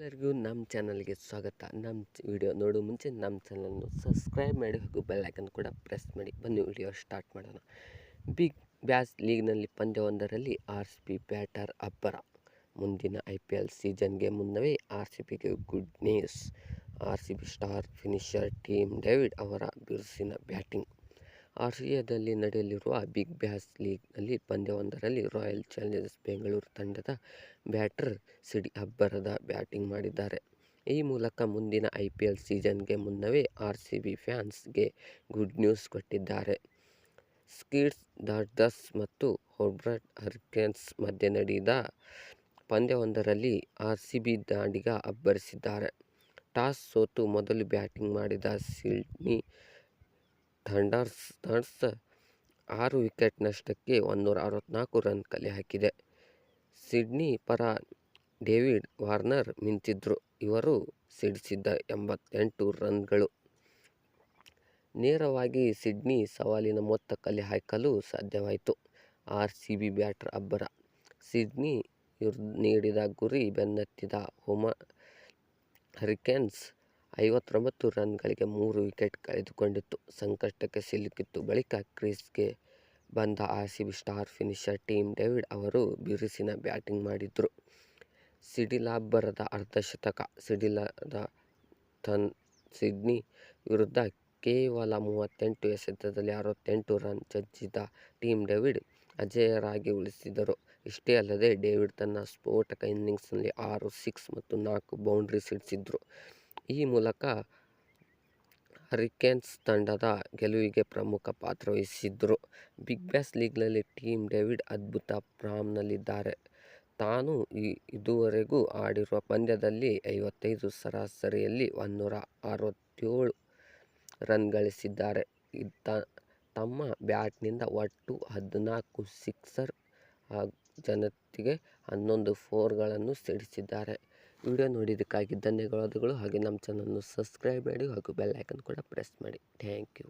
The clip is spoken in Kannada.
ಎಲ್ಲರಿಗೂ ನಮ್ಮ ಚಾನಲ್ಗೆ ಸ್ವಾಗತ. ನಮ್ಮ ವಿಡಿಯೋ ನೋಡೋ ಮುಂಚೆ ನಮ್ಮ ಚಾನಲ್ನ ಸಬ್ಸ್ಕ್ರೈಬ್ ಮಾಡಿ, ಹಾಗೂ ಬೆಲ್ ಐಕನ್ ಕೂಡ ಪ್ರೆಸ್ ಮಾಡಿ. ಬನ್ನಿ ವಿಡಿಯೋ ಸ್ಟಾರ್ಟ್ ಮಾಡೋಣ. ಬಿಗ್ ಬ್ಯಾಸ್ ಲೀಗ್ನಲ್ಲಿ ಪಂದ್ಯವೊಂದರಲ್ಲಿ ಆರ್ ಸಿ ಪಿ ಬ್ಯಾಟರ್ ಅಬ್ಬರ. ಮುಂದಿನ ಐ ಪಿ ಎಲ್ ಸೀಸನ್ಗೆ ಮುನ್ನವೇ ಆರ್ ಸಿ ಪಿಗೆ good news. R C B star finisher Tim David ಅವರ ಬಿರುಸಿನ ಬ್ಯಾಟಿಂಗ್. ಆಸ್ಟ್ರೇಲಿಯಾದಲ್ಲಿ ನಡೆಯಲಿರುವ ಬಿಗ್ ಬ್ಯಾಸ್ ಲೀಗ್ನಲ್ಲಿ ಪಂದ್ಯವೊಂದರಲ್ಲಿ ರಾಯಲ್ ಚಾಲೆಂಜರ್ಸ್ ಬೆಂಗಳೂರು ತಂಡದ ಬ್ಯಾಟರ್ ಸಿಡಿ ಅಬ್ಬರದ ಬ್ಯಾಟಿಂಗ್ ಮಾಡಿದ್ದಾರೆ. ಈ ಮೂಲಕ ಮುಂದಿನ ಐ ಪಿ ಎಲ್ ಸೀಸನ್ಗೆ ಮುನ್ನವೇ ಆರ್ ಸಿ ಬಿ ಫ್ಯಾನ್ಸ್ಗೆ ಗುಡ್ ನ್ಯೂಸ್ ಕೊಟ್ಟಿದ್ದಾರೆ. ಸ್ಕೀಡ್ಸ್ ದಾಡ್ದಸ್ ಮತ್ತು ಹೋಬ್ರಟ್ ಹರ್ಕೆನ್ಸ್ ಮಧ್ಯೆ ನಡೆದ ಪಂದ್ಯವೊಂದರಲ್ಲಿ ಆರ್ ಸಿ ಬಿ ದಾಂಡಿಗ ಅಬ್ಬರಿಸಿದ್ದಾರೆ. ಟಾಸ್ ಸೋತು ಮೊದಲು ಬ್ಯಾಟಿಂಗ್ ಮಾಡಿದ ಸಿಡ್ನಿ ಥಂಡರ್ಸ್ ಆರು ವಿಕೆಟ್ ನಷ್ಟಕ್ಕೆ ಒಂದೂರ ಅರವತ್ತ್ನಾಲ್ಕು ರನ್ ಕಲೆ ಹಾಕಿದೆ. ಸಿಡ್ನಿ ಪರ ಡೇವಿಡ್ ವಾರ್ನರ್ ಮಿಂಚಿದ್ರು. ಇವರು ಸಿಡಿಸಿದ್ದ ಎಂಬತ್ತೆಂಟು ರನ್ಗಳು ನೇರವಾಗಿ ಸಿಡ್ನಿ ಸವಾಲಿನ ಮೊತ್ತ ಕಲೆ ಹಾಕಲು ಸಾಧ್ಯವಾಯಿತು. ಆರ್ ಸಿ ಬಿ ಬ್ಯಾಟರ್ ಅಬ್ಬರ ಸಿಡ್ನಿ ನೀಡಿದ ಗುರಿ ಬೆನ್ನತ್ತಿದ ಹುಮ ಹರಿಕೇನ್ಸ್ ಐವತ್ತೊಂಬತ್ತು ರನ್ಗಳಿಗೆ ಮೂರು ವಿಕೆಟ್ ಕಳೆದುಕೊಂಡಿತ್ತು ಸಂಕಷ್ಟಕ್ಕೆ ಸಿಲುಕಿತ್ತು. ಬಳಿಕ ಕ್ರೀಸ್ಗೆ ಬಂದ RCB star finisher Tim David ಅವರು ಬಿರುಸಿನ ಬ್ಯಾಟಿಂಗ್ ಮಾಡಿದ್ರು. ಸಿಡಿಲಾಬ್ಬರದ ಅರ್ಧಶತಕ ಸಿಡಿಸಿದ ಸಿಡ್ನಿ ವಿರುದ್ಧ ಕೇವಲ ಮೂವತ್ತೆಂಟು ಎಸೆತದಲ್ಲಿ ಅರವತ್ತೆಂಟು ರನ್ ಜಜ್ಜಿದ ಟೀಮ್ ಡೇವಿಡ್ ಅಜೇಯರಾಗಿ ಉಳಿಸಿದರು ಇಷ್ಟೇ ಅಲ್ಲದೆ ಡೇವಿಡ್ ತನ್ನ ಸ್ಫೋಟಕ ಇನ್ನಿಂಗ್ಸ್ನಲ್ಲಿ ಆರು, ಸಿಕ್ಸ್ ಮತ್ತು ನಾಲ್ಕು ಬೌಂಡ್ರಿ ಸಿಡಿಸಿದ್ರು. ಈ ಮೂಲಕ ಹರಿಕೇನ್ಸ್ ತಂಡದ ಗೆಲುವಿಗೆ ಪ್ರಮುಖ ಪಾತ್ರ ವಹಿಸಿದ್ದರು ಬಿಗ್ ಬ್ಯಾಸ್ ಲೀಗ್ನಲ್ಲಿ ಟೀಮ್ ಡೇವಿಡ್ ಅದ್ಭುತ ಫಾರ್ಮ್ನಲ್ಲಿದ್ದಾರೆ. ತಾನು ಈ ಇದುವರೆಗೂ ಆಡಿರುವ ಪಂದ್ಯದಲ್ಲಿ ಐವತ್ತೈದು ಸರಾಸರಿಯಲ್ಲಿ ಒಂದೂರ ಅರವತ್ತೇಳು ರನ್ ಗಳಿಸಿದ್ದಾರೆ. ತಮ್ಮ ಬ್ಯಾಟ್ನಿಂದ ಒಟ್ಟು ಹದಿನಾಲ್ಕು ಸಿಕ್ಸರ್ ಜನತೆಗೆ ಹನ್ನೊಂದು ಫೋರ್ಗಳನ್ನು ಸಿಡಿಸಿದ್ದಾರೆ. ವಿಡಿಯೋ ನೋಡಿದ್ದಕ್ಕಾಗಿ ಧನ್ಯವಾದಗಳು ಹಾಗೆ ನಮ್ಮ ಚಾನಲ್ನ ಸಬ್ಸ್ಕ್ರೈಬ್ ಮಾಡಿ ಹಾಗೂ ಬೆಲ್ ಐಕನ್ ಕೂಡ ಪ್ರೆಸ್ ಮಾಡಿ ಥ್ಯಾಂಕ್ ಯು.